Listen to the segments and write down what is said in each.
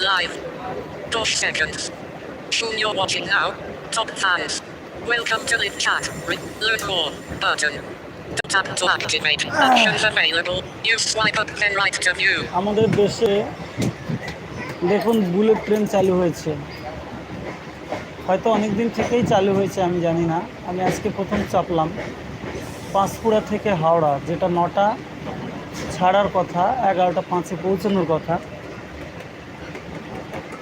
Live. Push seconds. Soon you're watching now. Top fans. Welcome to live chat. Re- learn more. Button. Tap to activate. Actions available. Use swipe up then right to view. আমাদের দেশে দেখুন bullet train চালু হয়েছে হয়তো অনেক দিন থেকেই চালু হয়েছে আমি জানি না আমি আজকে প্রথম চাপলাম পাঁশকুড়া থেকে হাওড়া যেটা নটা ছাড়ার কথা এগারোটা পাঁচে পৌঁছানোর কথা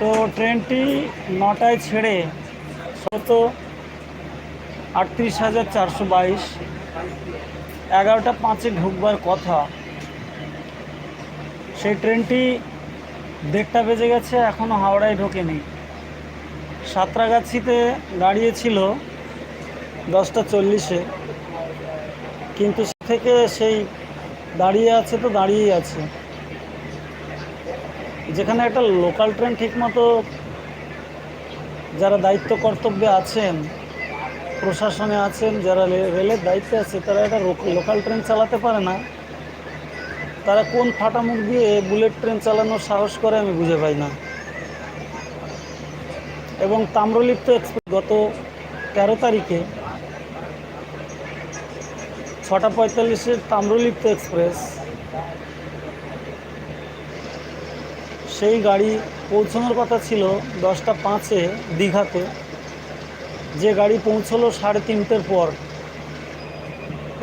তো ট্রেনটি নটায় ছেড়ে শত আটত্রিশ হাজার চারশো বাইশ। এগারোটা পাঁচে ঢুকবার কথা। সেই ট্রেনটি দেড়টা বেজে গেছে এখনও হাওড়ায় ঢোকেনি। সাঁতরাগাছিতে দাঁড়িয়েছিল দশটা চল্লিশে। কিন্তু সে থেকে সেই দাঁড়িয়ে আছে তো দাঁড়িয়েই আছে। যেখানে একটা লোকাল ট্রেন ঠিকমতো যারা দায়িত্ব কর্তব্যে আছেন, প্রশাসনে আছেন, যারা রেলের দায়িত্বে আছে, তারা একটা লোকাল ট্রেন চালাতে পারে না। তারা কোন ফাটা মুখ দিয়ে বুলেট ট্রেন চালানোর সাহস করে আমি বুঝে পাই না। এবং তাম্রলিপ্ত এক্সপ্রেস গত তেরো তারিখে ছটা পঁয়তাল্লিশের তাম্রলিপ্ত এক্সপ্রেস সেই গাড়ি পৌঁছানোর কথা ছিল দশটা পাঁচে দীঘাতে। যে গাড়ি পৌঁছলো সাড়ে তিনটের পর।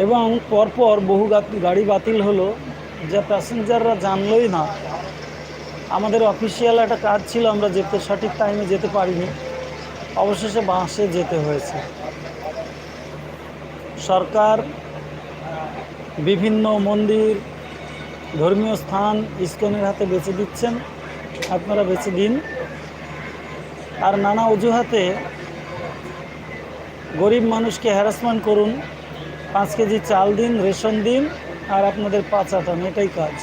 এবং পরপর বহু গাড়ি বাতিল হলো যা প্যাসেঞ্জাররা জানলই না। আমাদের অফিসিয়াল একটা কাজ ছিল আমরা যেতে, সঠিক টাইমে যেতে পারিনি। অবশেষে বাসে যেতে হয়েছে। সরকার, বিভিন্ন মন্দির, ধর্মীয় স্থান, ইস্কনের হাতে বেছে দিচ্ছেন। আপনারা বেছে দিন আর নানা অজুহাতে গরিব মানুষকে হ্যারাসমেন্ট করুন। পাঁচ কেজি চাল দিন, রেশন দিন, আর আপনাদের পাঁচ আটান এটাই কাজ।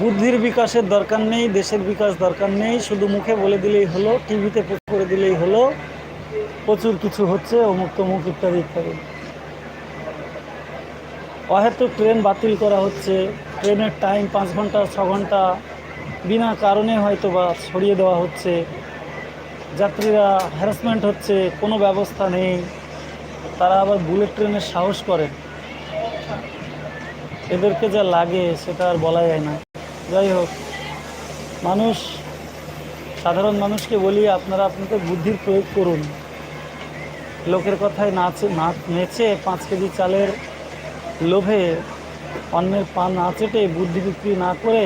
বুদ্ধির বিকাশের দরকার নেই, দেশের বিকাশ দরকার নেই, শুধু মুখে বলে দিলেই হলো, টিভিতে করে দিলেই হলো, প্রচুর কিছু হচ্ছে, অমুক তমুক ইত্যাদি ইত্যাদি। অহেতুক ট্রেন বাতিল করা হচ্ছে, ট্রেনের টাইম পাঁচ ঘণ্টা, ছ ঘণ্টা বিনা কারণে হয়তো বা সরিয়ে দেওয়া হচ্ছে। যাত্রীরা হ্যারাসমেন্ট হচ্ছে, কোনো ব্যবস্থা নেই। তারা আবার বুলেট ট্রেনের সাহস করে। এদেরকে যা লাগে সেটা আর বলা যায় না। যাই হোক, মানুষ, সাধারণ মানুষকে বলি, আপনারা আপনাদের বুদ্ধির প্রয়োগ করুন। লোকের কথায় নাচে নাচ নেচে পাঁচ কেজি চালের লোভে অন্যের পা না চেটে, বুদ্ধি বিক্রি না করে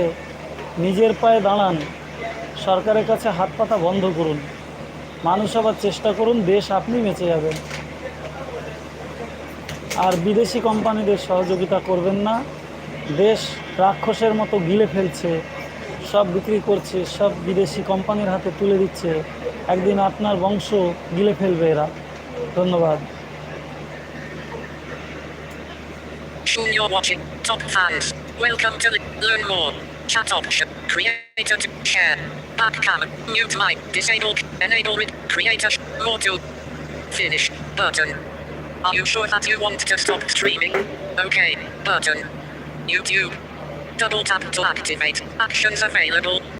নিজের পায়ে দাঁড়ান সরকারের কাছে হাত পাতা বন্ধ করুন মানুষ আবার চেষ্টা করুন, দেশ আপনি বেঁচে যাবেন আর বিদেশি কোম্পানিদের সহযোগিতা করবেন না দেশ রাক্ষসের মতো গিলে ফেলছে, সব বিক্রি করছে, সব বিদেশি কোম্পানির হাতে তুলে দিচ্ছে একদিন আপনার বংশ গিলে ফেলবে এরা ধন্যবাদ you're watching. Top fans. Welcome to li- learn more. Chat option. Creator to share. Back. Mute mic. Disable. Enable with creator. sh- More to. Finish. Button. Are you sure that you want to stop streaming? Okay. Button. YouTube. Double tap to activate. Actions available.